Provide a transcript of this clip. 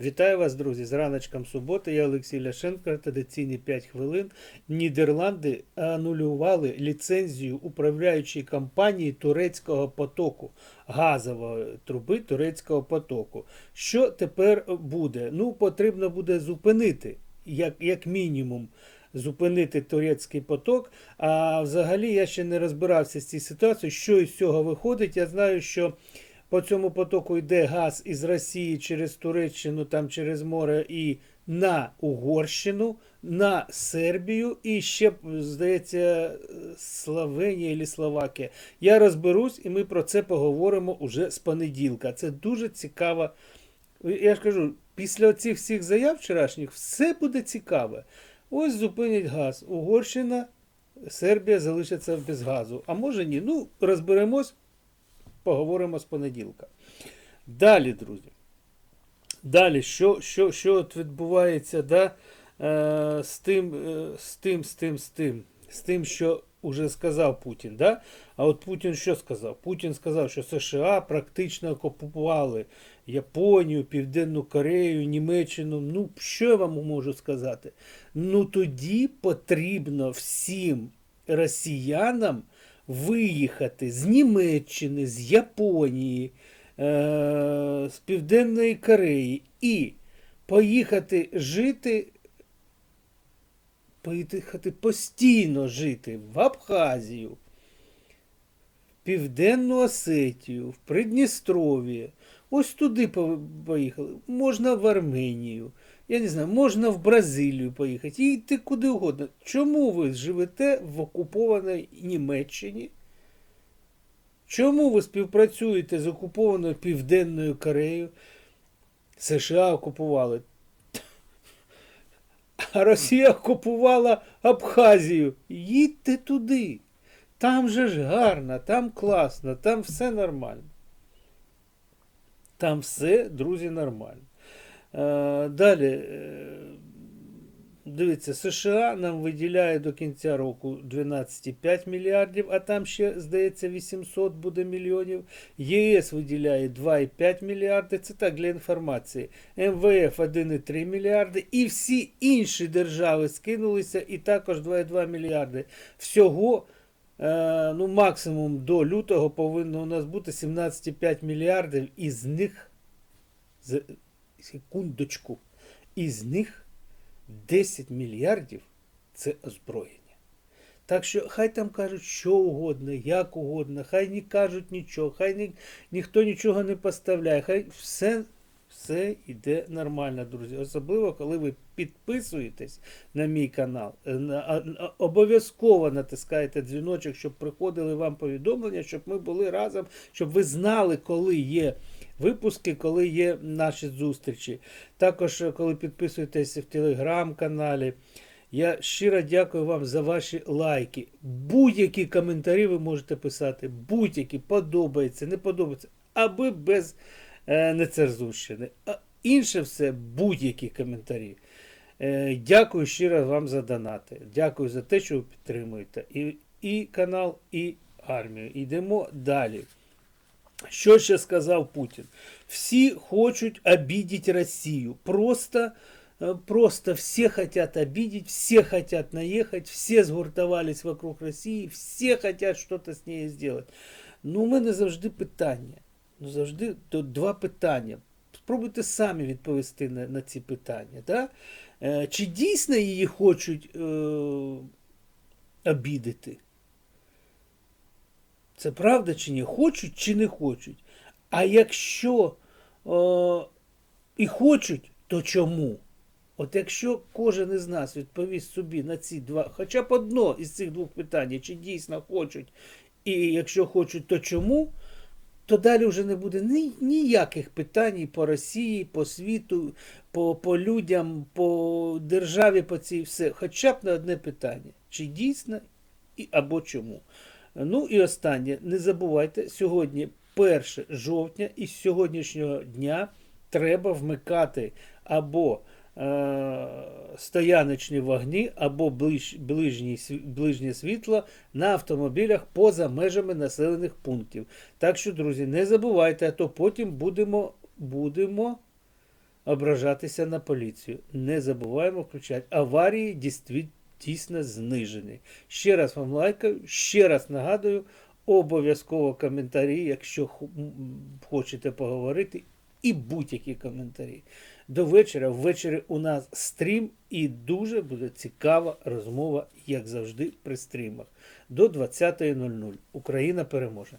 Вітаю вас, друзі, з раночком суботи. Я Олексій Ляшенко. Традиційні 5 хвилин. Нідерланди анулювали ліцензію управляючої компанії турецького потоку, газової труби турецького потоку. Що тепер буде? Ну, потрібно буде зупинити, як, як мінімум. Зупинити турецький поток. А взагалі я ще не розбирався з цією ситуацією, що із цього виходить. Я знаю, що по цьому потоку йде газ із Росії через Туреччину, там через море і на Угорщину, на Сербію і ще, здається, Словенія і Словакія. Я розберусь, і ми про це поговоримо уже з понеділка. Це дуже цікаво. Я ж кажу, після цих всіх заяв вчорашніх все буде цікаве. Ось зупинять газ. Угорщина, Сербія залишаться без газу. А може ні. Ну, розберемось поговоримо з понеділка. Далі, друзі. Далі, що що, що от відбувається да, е, з, тим, е, з тим, з тим, з тим, з тим, що вже сказав Путін. Да? А от Путін що сказав? Путін сказав, що США практично окупували Японію, Південну Корею, Німеччину. Ну, що я вам можу сказати? Ну тоді потрібно всім росіянам виїхати з Німеччини, з Японії, е, з Південної Кореї і поїхати жити, поїхати постійно жити в Абхазію, Південну Осетію, в Придністров'я. Ось туди поїхали. Можна в Арменію. Я не знаю, можна в Бразилію поїхати, їдьте куди угодно. Чому ви живете в окупованій Німеччині? Чому ви співпрацюєте з окупованою Південною Кореєю? США окупували. А Росія окупувала Абхазію. Їдьте туди. Там же ж гарно, там класно, там все нормально. Там все, друзі, нормально. Е, Далі, е, дивіться, США нам виділяє до кінця року 12,5 мільярдів, а там ще, здається, 800 буде мільйонів. ЄС виділяє 2,5 мільярди. Це так для інформації. МВФ 1,3 мільярди. І всі інші держави скинулися і також 2,2 мільярди. Всього. Е, Ну, максимум до лютого повинно у нас бути 17,5 мільярдів, із них секундочку, із них 10 мільярдів це озброєння. Так що хай там кажуть що угодно, як угодно, хай не кажуть нічого, хай ні, ніхто нічого не поставляє, хай все, все йде нормально, друзі. Особливо, коли ви підписуєтесь на мій канал, е, обов'язково натискаєте дзвіночок, щоб приходили вам повідомлення, щоб ми були разом, щоб ви знали, коли є випуски, коли є наші зустрічі. Також, е, коли підписуєтесь в телеграм-каналі. Я щиро дякую вам за ваші лайки. Будь-які коментарі ви можете писати, будь-які подобається, не подобається, аби без е, нецензурщини. А інше все будь-які коментарі. Е, дякую щиро вам за донати. Дякую за те, що ви підтримуєте. І, і канал, і армію. Йдемо далі. Що ще сказав Путін? Всі хочуть обидеть Росію. Просто, э, просто все хотят обидеть, все хотят наехать, все згуртовались вокруг Росії, всі хотят что-то з нею сделать. Ну, у мене завжди питання. Ну, завжди то два питання. Спробуйте самі відповісти на, на ці питання. Да? Е, чи дійсно її хочуть е, обідати? Це правда чи ні? Хочуть чи не хочуть? А якщо о, і хочуть, то чому? От якщо кожен із нас відповість собі на ці два, хоча б одно із цих двох питань, чи дійсно хочуть, і якщо хочуть, то чому, то далі вже не буде ні, ніяких питань по Росії, по світу, по, по людям, по державі, по цій все. Хоча б на одне питання. Чи дійсно і або чому? Ну і останнє, не забувайте, сьогодні 1 жовтня, і з сьогоднішнього дня треба вмикати або стояночні вогні, або ближ, ближні, ближнє світло на автомобілях поза межами населених пунктів. Так що, друзі, не забувайте, а то потім будемо, будемо ображатися на поліцію. Не забуваємо включати. Аварії дійсно, дійсно знижені. Ще раз вам лайкаю, ще раз нагадую, обов'язково коментарі, якщо хочете поговорити, і будь-які коментарі. До вечора. Ввечері у нас стрім і дуже буде цікава розмова, як завжди, при стрімах. До 20.00. Україна переможе.